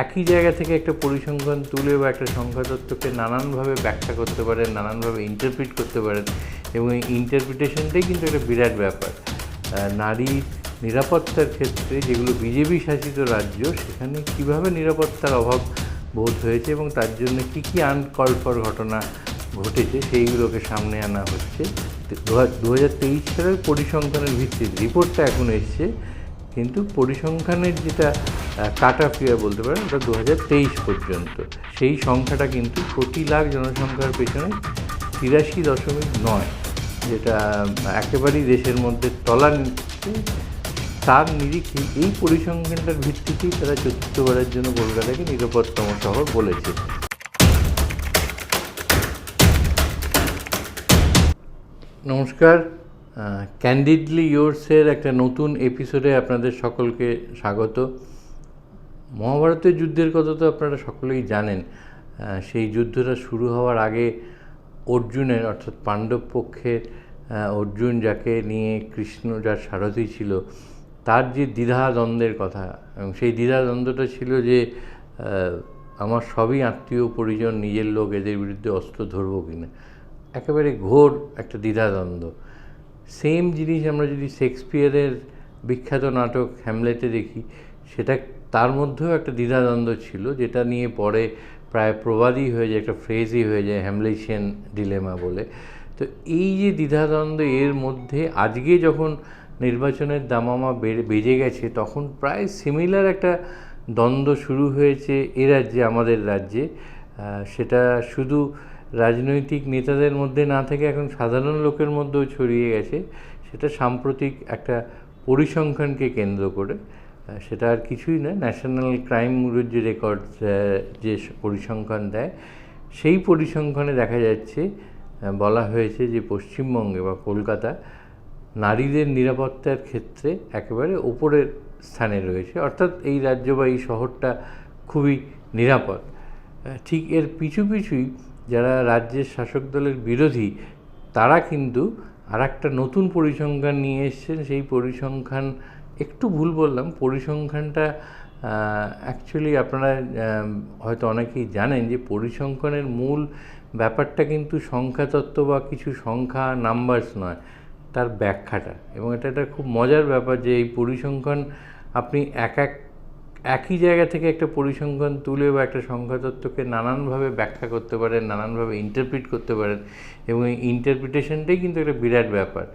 একই জায়গা থেকে একটা পরিসংখ্যান তুলে বা একটা সংখ্যা তত্ত্বকে নানানভাবে ব্যাখ্যা করতে পারেন, নানানভাবে ইন্টারপ্রিট করতে পারেন এবং এই ইন্টারপ্রিটেশনটাই কিন্তু একটা বিরাট ব্যাপার। নারী নিরাপত্তার ক্ষেত্রে যেগুলো বিজেপি শাসিত রাজ্য, সেখানে কীভাবে নিরাপত্তার অভাব বোধ হয়েছে এবং তার জন্য কি কি আনকল ফর ঘটনা ঘটেছে, সেইগুলোকে সামনে আনা হচ্ছে। দু হাজার তেইশ সালের পরিসংখ্যানের ভিত্তিতে রিপোর্টটা এখন এসছে কিন্তু পরিসংখ্যানের যেটা কাটা ফিয়ার বলতে পারেন, ওটা দু হাজার তেইশ পর্যন্ত। সেই সংখ্যাটা কিন্তু প্রতি লাখ জনসংখ্যার পেছনে তিরাশি দশমিক নয়, যেটা একেবারেই দেশের মধ্যে তলা তার নিরিখে এই পরিসংখ্যানটার ভিত্তিতেই তারা চতুর্থবারের জন্য কলকাতাকে নিরাপত্তম শহর বলেছে। নমস্কার। ক্যান্ডিডলি ইয়োর্সের একটা নতুন এপিসোডে আপনাদের সকলকে স্বাগত। মহাভারতের যুদ্ধের কথা তো আপনারা সকলেই জানেন। সেই যুদ্ধটা শুরু হওয়ার আগে অর্জুনের, অর্থাৎ পাণ্ডব পক্ষের অর্জুন যাকে নিয়ে কৃষ্ণ, যার সারথি ছিল, তার যে দ্বিধা দ্বন্দ্বের কথা, এবং সেই দ্বিধা দ্বন্দ্বটা ছিল যে আমার সবই আত্মীয় পরিজন, নিজের লোক, এদের বিরুদ্ধে অস্ত্র ধরবো কিনা। একেবারে ঘোর একটা দ্বিধাদ্বন্দ্ব। সেম জিনিস আমরা যদি শেক্সপিয়ারের বিখ্যাত নাটক হ্যামলেটে দেখি, সেটা তার মধ্যেও একটা দ্বিধাদ্বন্দ্ব ছিল, যেটা নিয়ে পরে প্রায় প্রবাদই হয়ে যায়, একটা ফ্রেজই হয়ে যায়, হ্যামলেশিয়ান ডিলেমা বলে। তো এই যে দ্বিধাদ্বন্দ্ব, এর মধ্যে আজকে যখন নির্বাচনের দামামা বেড়ে, বেজে গেছে, তখন প্রায় সিমিলার একটা দ্বন্দ্ব শুরু হয়েছে এ রাজ্যে, আমাদের রাজ্যে। সেটা শুধু রাজনৈতিক নেতাদের মধ্যে না থেকে এখন সাধারণ লোকের মধ্যেও ছড়িয়ে গেছে, সেটা সাম্প্রতিক একটা পরিসংখ্যানকে কেন্দ্র করে। সেটা আর কিছুই নয়, ন্যাশনাল ক্রাইম ব্যুরোর যে রেকর্ড যে পরিসংখ্যান দেয়, সেই পরিসংখ্যানে দেখা যাচ্ছে বলা হয়েছে যে পশ্চিমবঙ্গে বা কলকাতা নারীদের নিরাপত্তার ক্ষেত্রে একেবারে ওপরের স্থানে রয়েছে। অর্থাৎ এই রাজ্য বা এই শহরটা খুবই নিরাপদ। ঠিক এর পিছু পিছুই যারা রাজ্যের শাসক দলের বিরোধী, তারা কিন্তু আর একটা নতুন পরিসংখ্যান নিয়ে এসছেন। সেই পরিসংখ্যান, একটু ভুল বললাম, পরিসংখ্যানটা অ্যাকচুয়ালি আপনারা হয়তো অনেকেই জানেন যে পরিসংখ্যানের মূল ব্যাপারটা কিন্তু সংখ্যাতত্ত্ব বা কিছু সংখ্যা নাম্বারস নয়, তার ব্যাখ্যাটা। এবং এটা একটা খুব মজার ব্যাপার যে এই পরিসংখ্যান আপনি এক এক একই জায়গা থেকে একটা পরিসংখ্যান তুলে বা একটা সংখ্যাতত্ত্বকে নানানভাবে ব্যাখ্যা করতে পারেন নানানভাবে ইন্টারপ্রিট করতে পারেন এবং এই ইন্টারপ্রিটেশনটাই কিন্তু একটা বিরাট ব্যাপার।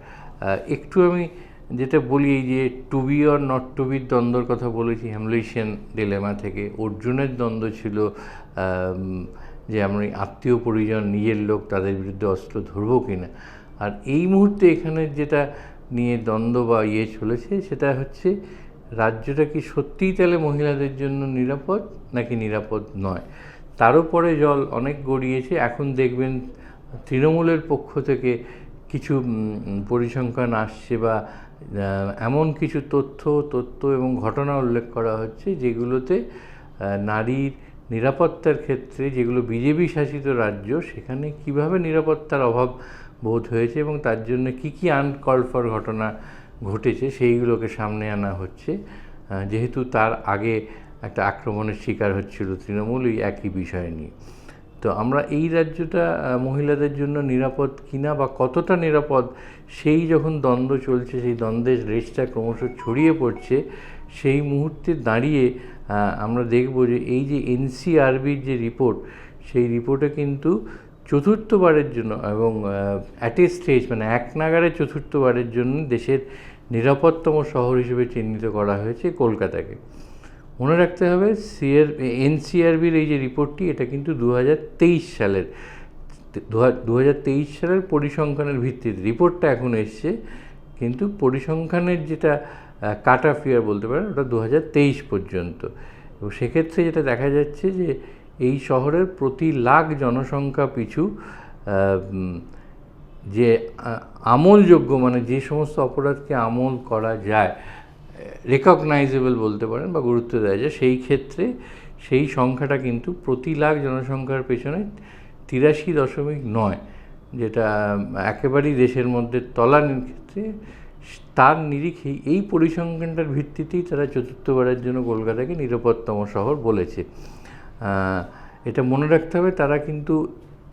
একটু আমি যেটা বলি যে to be or not to বির দ্বন্দ্বর কথা বলেছি হ্যামলেশিয়ান ডিলেমা থেকে। অর্জুনের দ্বন্দ্ব ছিল আম, যে আমরা আত্মীয় পরিজন নিজের লোক তাদের বিরুদ্ধে অস্ত্র ধরবো কিনা। আর এই মুহূর্তে এখানে যেটা নিয়ে দ্বন্দ্ব বা ইয়ে চলেছে সেটা হচ্ছে রাজ্যটা কি সত্যিই তাহলে মহিলাদের জন্য নিরাপদ নাকি নিরাপদ নয়? তারও পরে জল অনেক গড়িয়েছে। এখন দেখবেন তৃণমূলের পক্ষ থেকে কিছু পরিসংখ্যান আসছে বা এমন কিছু তথ্য তথ্য এবং ঘটনা উল্লেখ করা হচ্ছে যেগুলোতে নারীর নিরাপত্তার ক্ষেত্রে যেগুলো বিজেপি শাসিত রাজ্য, সেখানে কীভাবে নিরাপত্তার অভাব বোধ হয়েছে এবং তার জন্য কি কি আনকল ফর ঘটনা ঘটেছে, সেইগুলোকে সামনে আনা হচ্ছে। যেহেতু তার আগে একটা আক্রমণের শিকার হচ্ছিল তৃণমূল, এই একই বিষয় নিয়ে। তো আমরা এই রাজ্যটা মহিলাদের জন্য নিরাপদ কিনা বা কতটা নিরাপদ, সেই যখন দ্বন্দ্ব চলছে, সেই দ্বন্দ্বের রেসটা ক্রমশ ছড়িয়ে পড়ছে, সেই মুহূর্তে দাঁড়িয়ে আমরা দেখব যে এই যে এনসিআরবির যে রিপোর্ট, সেই রিপোর্টে কিন্তু চতুর্থবারের জন্য এবং অ্যাট এ স্টেজ মানে এক নাগারে চতুর্থবারের জন্য দেশের নিরাপত্তম শহর হিসেবে চিহ্নিত করা হয়েছে কলকাতাকে। মনে রাখতে হবে সিআর এনসিআরবির এই যে রিপোর্টটি, এটা কিন্তু দু হাজার তেইশ সালের দু হাজার তেইশ সালের পরিসংখ্যানের ভিত্তিতে রিপোর্টটা এখন এসছে, কিন্তু পরিসংখ্যানের যেটা কাটা ফিয়ার বলতে পারেন, ওটা দু হাজার তেইশ পর্যন্ত। এবং সেক্ষেত্রে যেটা দেখা যাচ্ছে যে এই শহরের প্রতি লাখ জনসংখ্যা পিছু যে আমলযোগ্য মানে যে সমস্ত অপরাধকে আমল করা যায় রেকগনাইজেবল বলতে পারেন বা গুরুত্ব দেওয়া যায়, সেই ক্ষেত্রে সেই সংখ্যাটা কিন্তু প্রতি লাখ জনসংখ্যার পেছনে তিরাশি দশমিক নয়, যেটা একেবারেই দেশের মধ্যে তলানির ক্ষেত্রে তার নিরিখেই এই পরিসংখ্যানটার ভিত্তিতেই তারা চতুর্থবারের জন্য কলকাতাকে নিরাপত্তম শহর বলেছে। এটা মনে রাখতে হবে, তারা কিন্তু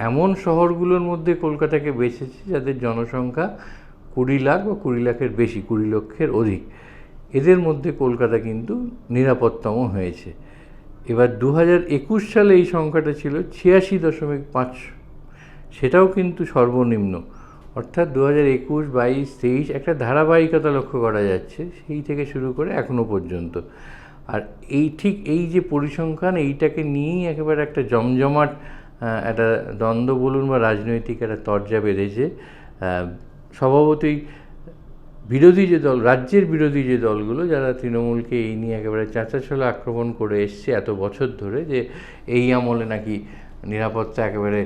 এমন শহরগুলোর মধ্যে কলকাতাকে বেছেছে যাদের জনসংখ্যা কুড়ি লাখ বা কুড়ি লাখের বেশি, কুড়ি লক্ষের অধিক। এদের মধ্যে কলকাতা কিন্তু নিরাপত্তম হয়েছে। এবার দু একুশ সালে এই সংখ্যাটা ছিল ছিয়াশি দশমিক পাঁচ। সেটাও কিন্তু সর্বনিম্ন। অর্থাৎ দু হাজার একুশ, বাইশ, তেইশ একটা ধারাবাহিকতা লক্ষ্য করা যাচ্ছে, সেই থেকে শুরু করে এখনও পর্যন্ত। আর এই ঠিক এই যে পরিসংখ্যান, এইটাকে নিয়েই একেবারে একটা জমজমাট একটা দ্বন্দ্ব বলুন বা রাজনৈতিক একটা তরজা বেঁধেছে। স্বভাবতই বিরোধী যে দল, রাজ্যের বিরোধী যে দলগুলো, যারা তৃণমূলকে এই নিয়ে একেবারে চাঁচাছোলা আক্রমণ করে এসছে এত বছর ধরে যে এই আমলে নাকি নিরাপত্তা একেবারে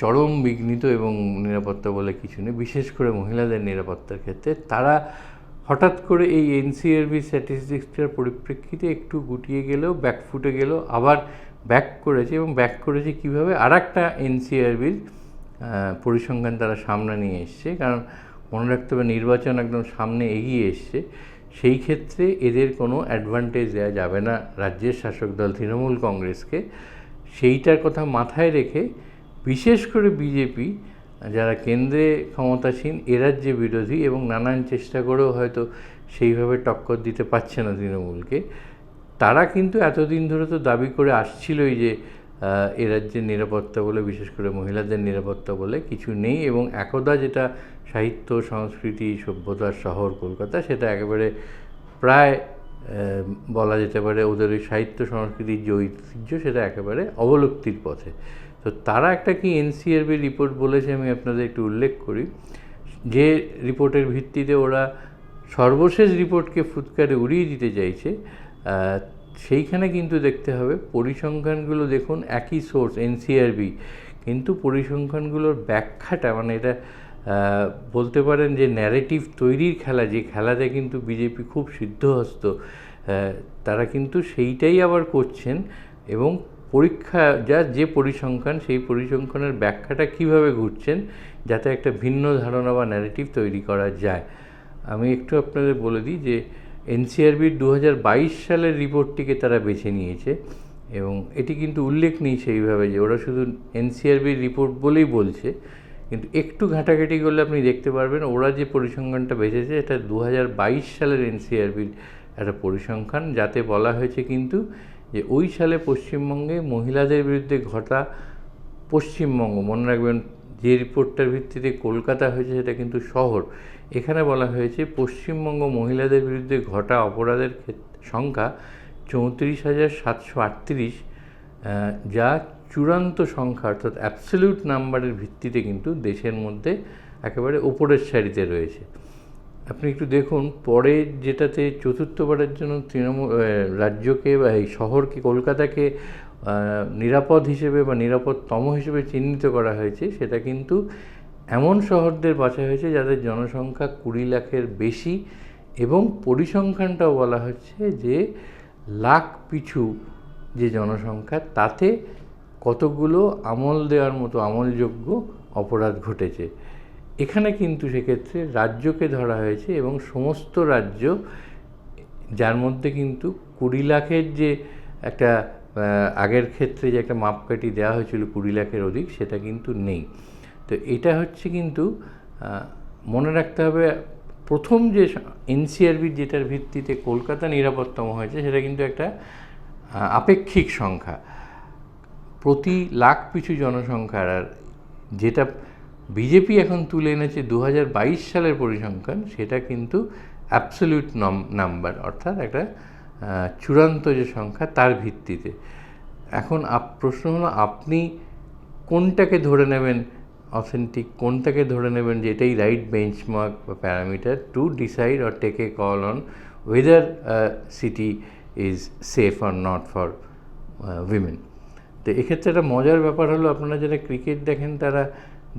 চরম বিঘ্নিত এবং নিরাপত্তা বলে কিছু নেই। বিশেষ করে মহিলাদের নিরাপত্তার ক্ষেত্রে তারা হঠাৎ করে এই এনসিআরবি স্ট্যাটিস্টিক্সটার পরিপ্রেক্ষিতে একটু গুটিয়ে গেলেও ব্যাকফুটে গেল আবার ব্যাক করেছে এবং ব্যাক করেছে কীভাবে? আর একটা এনসিআরবির পরিসংখ্যান তারা সামনে নিয়ে এসছে। কারণ মনে রাখতে হবে, নির্বাচন একদম সামনে এগিয়ে এসছে। সেই ক্ষেত্রে এদের কোনো অ্যাডভান্টেজ দেওয়া যাবে না রাজ্যের শাসক দল তৃণমূল কংগ্রেসকে। সেইটার কথা মাথায় রেখে বিশেষ করে বিজেপি যারা কেন্দ্রে ক্ষমতাসীন এরাজ্যে বিরোধী এবং নানান চেষ্টা করেও হয়তো সেইভাবে টক্কর দিতে পারছে না তৃণমূলকে, তারা কিন্তু এতদিন ধরে তো দাবি করে আসছিলই যে রাজ্যের নিরাপত্তা বলে, বিশেষ করে মহিলাদের নিরাপত্তা বলে কিছু নেই এবং একদা যেটা সাহিত্য, সংস্কৃতি সভ্যতার শহর, কলকাতা সেটা একেবারে প্রায় বলা যেতে পারে ওদের ওই সাহিত্য, সংস্কৃতির যে ঐতিহ্য সেটা একেবারে অবলুপ্তির পথে। তো তারা একটা কি এনসিআরবি রিপোর্ট বলেছে আমি আপনাদের একটু উল্লেখ করি। যে রিপোর্টের ভিত্তিতে ওরা সর্বশেষ রিপোর্টকে ফুৎকারে উড়িয়ে দিতে চাইছে সেইখানে কিন্তু দেখতে হবে পরিসংখ্যানগুলো দেখুন একই সোর্স এনসিআরবি কিন্তু পরিসংখ্যানগুলোর ব্যাখ্যাটা মানে এটা বলতে পারেন যে ন্যারেটিভ তৈরির খেলা, যে খেলাতে কিন্তু বিজেপি খুব সিদ্ধহস্ত তারা কিন্তু সেইটাই আবার করছেন এবং পরীক্ষা, যা যে পরিসংখ্যান, সেই পরিসংখ্যানের ব্যাখ্যাটা কীভাবে ঘুরছেন যাতে একটা ভিন্ন ধারণা বা ন্যারেটিভ তৈরি করা যায়। আমি একটু আপনাদের বলে দিই যে এনসিআরবির দু সালের রিপোর্টটিকে তারা বেছে নিয়েছে এবং এটি কিন্তু উল্লেখ নেই সেইভাবে যে, ওরা শুধু এনসিআরবির রিপোর্ট বলেই বলছে, কিন্তু একটু ঘাটাঘাটি করলে আপনি দেখতে পারবেন ওরা যে পরিসংখ্যানটা বেঁচেছে এটা দু হাজার বাইশ সালের এনসিআরবির একটা পরিসংখ্যান, যাতে বলা হয়েছে কিন্তু যে ওই সালে পশ্চিমবঙ্গে মহিলাদের বিরুদ্ধে ঘটা পশ্চিমবঙ্গ, মনে রাখবেন যে রিপোর্টটার ভিত্তিতে কলকাতা হয়েছে সেটা কিন্তু শহর। এখানে বলা হয়েছে পশ্চিমবঙ্গ মহিলাদের বিরুদ্ধে ঘটা অপরাধের সংখ্যা চৌত্রিশ হাজার সাতশো আটত্রিশ যা চূড়ান্ত সংখ্যা অর্থাৎ অ্যাবসলিউট নাম্বারের ভিত্তিতে কিন্তু দেশের মধ্যে একেবারে ওপরের সারিতে রয়েছে। আপনি একটু দেখুন, পরে যেটাতে চতুর্থবারের জন্য তৃণমূল রাজ্যকে বা এই শহরকে, কলকাতাকে নিরাপদ হিসেবে বা নিরাপদতম হিসেবে চিহ্নিত করা হয়েছে, সেটা কিন্তু এমন শহরদের বাছা হয়েছে যাদের জনসংখ্যা কুড়ি লাখের বেশি এবং পরিসংখ্যানটাও বলা হচ্ছে যে লাখ পিছু যে জনসংখ্যা, তাতে কতগুলো আমল দেওয়ার মতো আমলযোগ্য অপরাধ ঘটেছে। এখানে কিন্তু সেক্ষেত্রে রাজ্যকে ধরা হয়েছে এবং সমস্ত রাজ্য, যার মধ্যে কিন্তু কুড়ি লাখের যে একটা আগের ক্ষেত্রে যে একটা মাপকাঠি দেওয়া হয়েছিল কুড়ি লাখের অধিক, সেটা কিন্তু নেই। তো এটা হচ্ছে কিন্তু মনে রাখতে হবে, প্রথম যে এনসিআরবির যেটার ভিত্তিতে কলকাতা নিরাপত্তম হয়েছে, সেটা কিন্তু একটা আপেক্ষিক সংখ্যা। প্রতি লাখ পিছু জনসংখ্যার আর যেটা বিজেপি এখন তুলে এনেছে দু হাজার বাইশ সালের পরিসংখ্যান, সেটা কিন্তু অ্যাবসলিউট নাম্বার অর্থাৎ একটা চূড়ান্ত যে সংখ্যা তার ভিত্তিতে। এখন আপ, প্রশ্ন হলো, আপনি কোনটাকে ধরে নেবেন অথেন্টিক কোনটাকে ধরে নেবেন যে এটাই রাইট বেঞ্চমার্ক বা parameter to decide or take a call on whether city is safe or not for women তো এক্ষেত্রে একটা মজার ব্যাপার হলো, আপনারা যারা ক্রিকেট দেখেন, তারা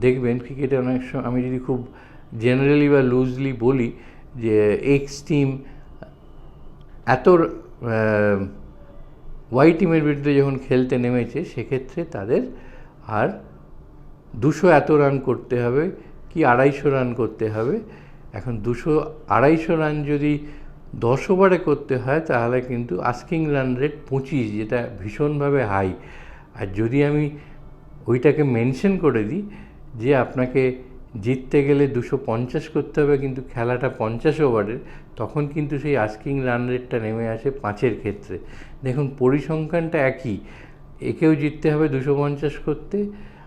দেখবেন ক্রিকেটে অনেক সময় আমি যদি খুব জেনারেলি বা লুজলি বলি যে এক্স টিম এত ওয়াই টিমের বিরুদ্ধে যখন খেলতে নেমেছে, সেক্ষেত্রে তাদের আর দুশো এত রান করতে হবে কি আড়াইশো রান করতে হবে। এখন দুশো আড়াইশো রান যদি দশ ওভারে করতে হয়, তাহলে কিন্তু আস্কিং রান রেট পঁচিশ, যেটা ভীষণভাবে হাই আর যদি আমি ওইটাকে মেনশন করে দিই যে আপনাকে জিততে গেলে দুশো পঞ্চাশ করতে হবে, কিন্তু খেলাটা পঞ্চাশ ওভারের তখন কিন্তু সেই আস্কিং রান রেটটা নেমে আসে পাঁচের ক্ষেত্রে। দেখুন, পরিসংখ্যানটা একই। একেও জিততে হবে দুশো পঞ্চাশ করতে।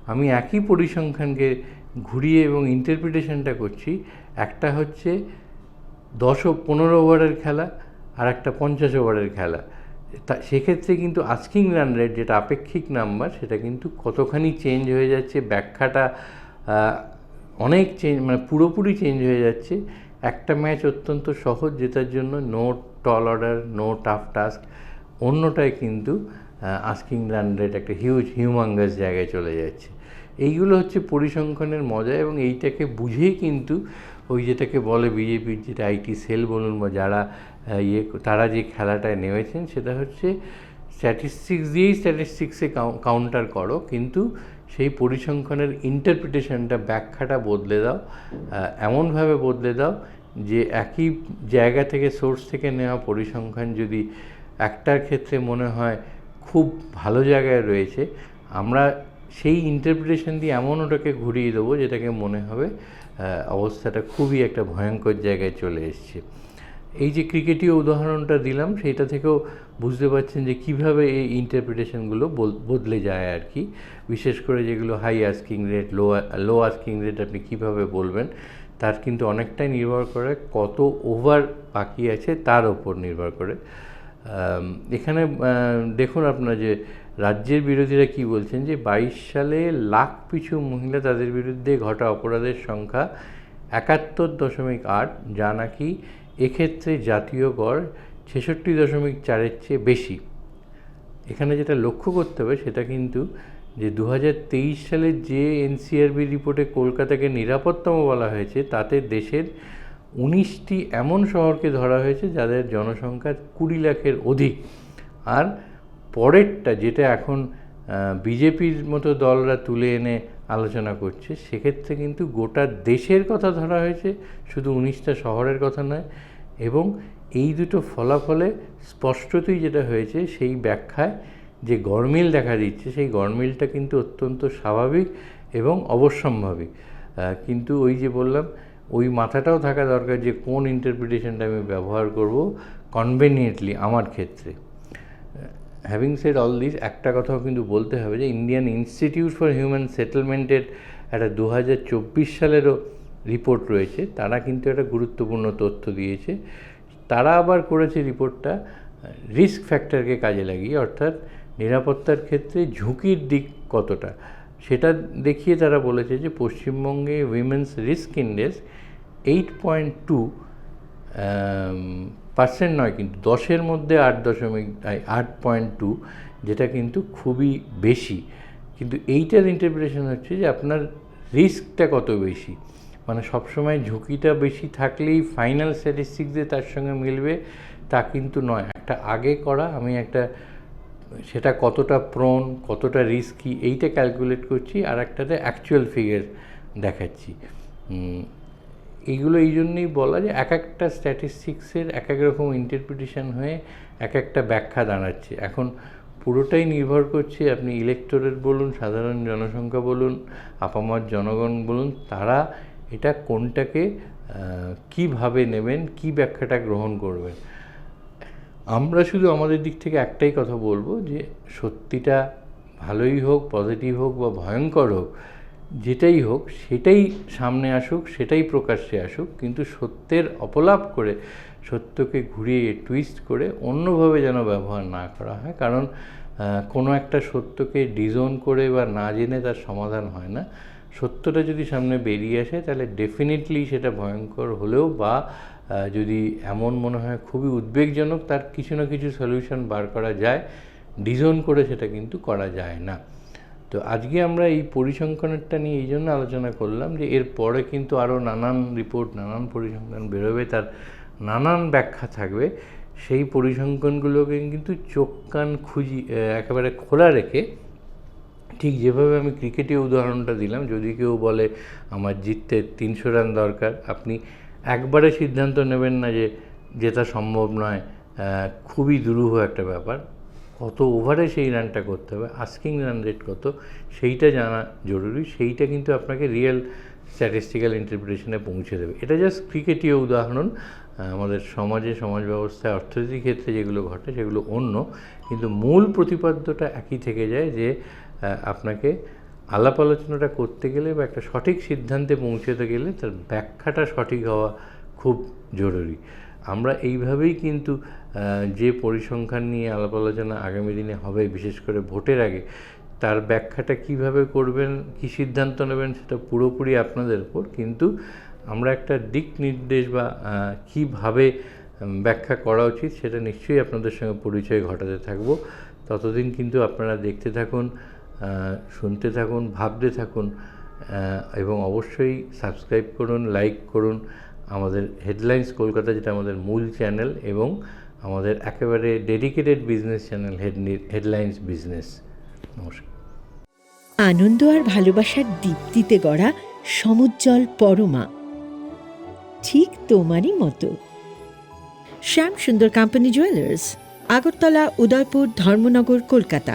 আমি একই পরিসংখ্যানকে ঘুরিয়ে এবং ইন্টারপ্রিটেশনটা করছি। একটা হচ্ছে দশ ও পনেরো ওভারের খেলা, আর একটা পঞ্চাশ ওভারের খেলা। তা, সেক্ষেত্রে কিন্তু আস্কিং রান রেট যেটা আপেক্ষিক নাম্বার সেটা কিন্তু কতখানি চেঞ্জ হয়ে যাচ্ছে, ব্যাখ্যাটা অনেক চেঞ্জ মানে পুরোপুরি চেঞ্জ হয়ে যাচ্ছে। একটা ম্যাচ অত্যন্ত সহজ জেতার জন্য no tall order no tough task অন্যটায় কিন্তু আস্কিং রান একটা হিউজ হিউমাঙ্গাস জায়গায় চলে যাচ্ছে। এইগুলো হচ্ছে পরিসংখ্যানের মজা এবং এইটাকে বুঝেই কিন্তু ওই যেটাকে বলে বিজেপির যেটা আইটি সেল বলুন বা যারা ইয়ে তারা যে খেলাটায় নেমেছেন, সেটা হচ্ছে স্ট্যাটিস্টিক্স দিয়েই স্ট্যাটিস্টিক্সে কাউন্টার করো। কিন্তু সেই পরিসংখ্যানের ইন্টারপ্রিটেশনটা ব্যাখ্যাটা বদলে দাও এমনভাবে বদলে দাও যে একই জায়গা থেকে সোর্স থেকে নেওয়া পরিসংখ্যান যদি একটার ক্ষেত্রে মনে হয় খুব ভালো জায়গায় রয়েছে, আমরা সেই ইন্টারপ্রিটেশন দিয়ে এমন ওটাকে ঘুরিয়ে দেবো যেটাকে মনে হবে অবস্থাটা খুবই একটা ভয়ঙ্কর জায়গায় চলে এসছে। এই যে ক্রিকেটীয় উদাহরণটা দিলাম, সেইটা থেকেও বুঝতে পারছেন যে কীভাবে এই ইন্টারপ্রিটেশনগুলো বদলে যায় আর কি। বিশেষ করে যেগুলো high asking rate low low asking rate আপনি কীভাবে বলবেন, তার কিন্তু অনেকটাই নির্ভর করে কত ওভার বাকি আছে, তার ওপর নির্ভর করে। এখানে দেখুন আপনার যে রাজ্যের বিরোধীরা কি বলছেন যে বাইশ সালে লাখ পিছু মহিলা তাদের বিরুদ্ধে ঘটা অপরাধের সংখ্যা একাত্তর দশমিক আট, যা নাকি এক্ষেত্রে জাতীয় গড় ছেষট্টি দশমিক চারের চেয়ে বেশি। এখানে যেটা লক্ষ্য করতে হবে সেটা কিন্তু যে দু হাজার তেইশ সালের যে এনসিআরবি রিপোর্টে কলকাতাকে নিরাপত্তম বলা হয়েছে, তাতে দেশের উনিশটি এমন শহরকে ধরা হয়েছে যাদের জনসংখ্যা কুড়ি লাখের অধিক। আর পরেরটা যেটা এখন বিজেপির মতো দলরা তুলে এনে আলোচনা করছে, সেক্ষেত্রে কিন্তু গোটা দেশের কথা ধরা হয়েছে। শুধু উনিশটা শহরের কথা নয় এবং এই দুটো ফলাফলে স্পষ্টতই যেটা হয়েছে, সেই ব্যাখ্যায় যে গরমিল দেখা দিচ্ছে, সেই গরমিলটা কিন্তু অত্যন্ত স্বাভাবিক এবং অবশ্যম্ভাবী। কিন্তু ওই যে বললাম, ওই মাথাটাও থাকা দরকার যে কোন ইন্টারপ্রিটেশনটা আমি ব্যবহার করব কনভেনিয়েন্টলি আমার ক্ষেত্রে। হ্যাভিং সেড অল দিস একটা কথাও কিন্তু বলতে হবে যে ইন্ডিয়ান ইনস্টিটিউট ফর হিউম্যান সেটেলমেন্টের একটা দু হাজার চব্বিশ সালেরও রিপোর্ট রয়েছে, তারা কিন্তু একটা গুরুত্বপূর্ণ তথ্য দিয়েছে। তারা আবার করেছে রিপোর্টটা রিস্ক ফ্যাক্টরকে কাজে লাগিয়ে, অর্থাৎ নিরাপত্তার ক্ষেত্রে ঝুঁকির দিক কতটা? সেটা দেখিয়ে তারা বলেছে যে পশ্চিমবঙ্গে women's risk index eight point two percent নয় কিন্তু দশের মধ্যে আট দশমিক আট পয়েন্ট টু যেটা কিন্তু খুবই বেশি। কিন্তু এইটার ইন্টারপ্রিটেশন হচ্ছে যে আপনার রিস্কটা কত বেশি? মানে সবসময় ঝুঁকিটা বেশি থাকলেই ফাইনাল স্ট্যাটিস্টিক্স তার সঙ্গে মিলবে, তা কিন্তু নয়। একটা আগে করা, আমি একটা, সেটা কতটা প্রন কতটা রিস্কি এইটা ক্যালকুলেট করছি আর একটাতে অ্যাকচুয়াল ফিগার দেখাচ্ছি। এইগুলো এই জন্যই বলা যে এক একটা স্ট্যাটিস্টিক্সের এক এক রকম ইন্টারপ্রিটেশন হয়ে এক একটা ব্যাখ্যা দাঁড়াচ্ছে। এখন পুরোটাই নির্ভর করছে আপনি ইলেকটোরেট বলুন, সাধারণ জনসংখ্যা বলুন, আপামর জনগণ বলুন, তারা এটা কোনটাকে কীভাবে নেবেন, কি ব্যাখ্যাটা গ্রহণ করবেন? আমরা শুধু আমাদের দিক থেকে একটাই কথা বলব যে সত্যিটা ভালোই হোক পজিটিভ হোক বা ভয়ঙ্কর হোক, যেটাই হোক, সেটাই সামনে আসুক, সেটাই প্রকাশ্যে আসুক, কিন্তু সত্যের অপলাপ করে সত্যকে ঘুরিয়ে টুইস্ট করে অন্যভাবে যেন ব্যবহার না করা হয়। কারণ কোনো একটা সত্যকে ডিজোন করে বা না জেনে তার সমাধান হয় না। সত্যটা যদি সামনে বেরিয়ে আসে, তাহলে ডেফিনেটলি সেটা ভয়ঙ্কর হলেও বা যদি এমন মনে হয় খুবই উদ্বেগজনক, তার কিছু না কিছু সলিউশন বার করা যায়। ডিজোন করে সেটা কিন্তু করা যায় না। তো আজকে আমরা এই পরিসংখ্যানটা নিয়ে এই জন্য আলোচনা করলাম যে, এর পরে কিন্তু আরও নানান রিপোর্ট নানান পরিসংখ্যান বেরোবে, তার নানান ব্যাখ্যা থাকবে। সেই পরিসংখ্যানগুলোকে কিন্তু চোখ কান খুঁজি একেবারে খোলা রেখে ঠিক যেভাবে আমি ক্রিকেটে উদাহরণটা দিলাম, যদি কেউ বলে আমার জিততে তিনশো রান দরকার, আপনি একবারে সিদ্ধান্ত নেবেন না যে যেটা সম্ভব নয় খুবই দুরূহ একটা ব্যাপার। কত ওভারে সেই রানটা করতে হবে, আস্কিং রান রেট কত, সেইটা জানা জরুরি, সেইটা কিন্তু আপনাকে রিয়েল স্ট্যাটিস্টিক্যাল ইন্টারপ্রিটেশনে পৌঁছে দেবে। এটা জাস্ট ক্রিকেটীয় উদাহরণ আমাদের সমাজে, সমাজ ব্যবস্থায়, অর্থনীতির ক্ষেত্রে যেগুলো ঘটে সেগুলো অন্য, কিন্তু মূল প্রতিপাদ্যটা একই থেকে যায় যে আপনাকে আলাপ আলোচনাটা করতে গেলে বা একটা সঠিক সিদ্ধান্তে পৌঁছতে গেলে তার ব্যাখ্যাটা সঠিক হওয়া খুব জরুরি। আমরা এইভাবেই কিন্তু যে পরিসংখ্যান নিয়ে আলাপ আলোচনা আগামী দিনে হবে, বিশেষ করে ভোটের আগে, তার ব্যাখ্যাটা কীভাবে করবেন, কি সিদ্ধান্ত নেবেন সেটা পুরোপুরি আপনাদের উপর, কিন্তু আমরা একটা দিক নির্দেশ বা কীভাবে ব্যাখ্যা করা উচিত সেটা নিশ্চয়ই আপনাদের সঙ্গে পরিচয় ঘটাতে থাকব। ততদিন কিন্তু আপনারা দেখতে থাকুন শুনতে থাকুন, ভাবতে থাকুন এবং অবশ্যই সাবস্ক্রাইব করুন লাইক করুন আমাদের হেডলাইন্স কলকাতা যেটা আমাদের মূল চ্যানেল এবং আমাদের একেবারে dedicated business channel head headlines business নমস্কার। আনন্দ আর ভালোবাসার দীপ্তিতে গড়া সমুজ্জ্বল পরমা। ঠিক তোমারই মতো। Shyam Sundar company jewellers Agartala, Udaipur, Dharmanagar, Kolkata.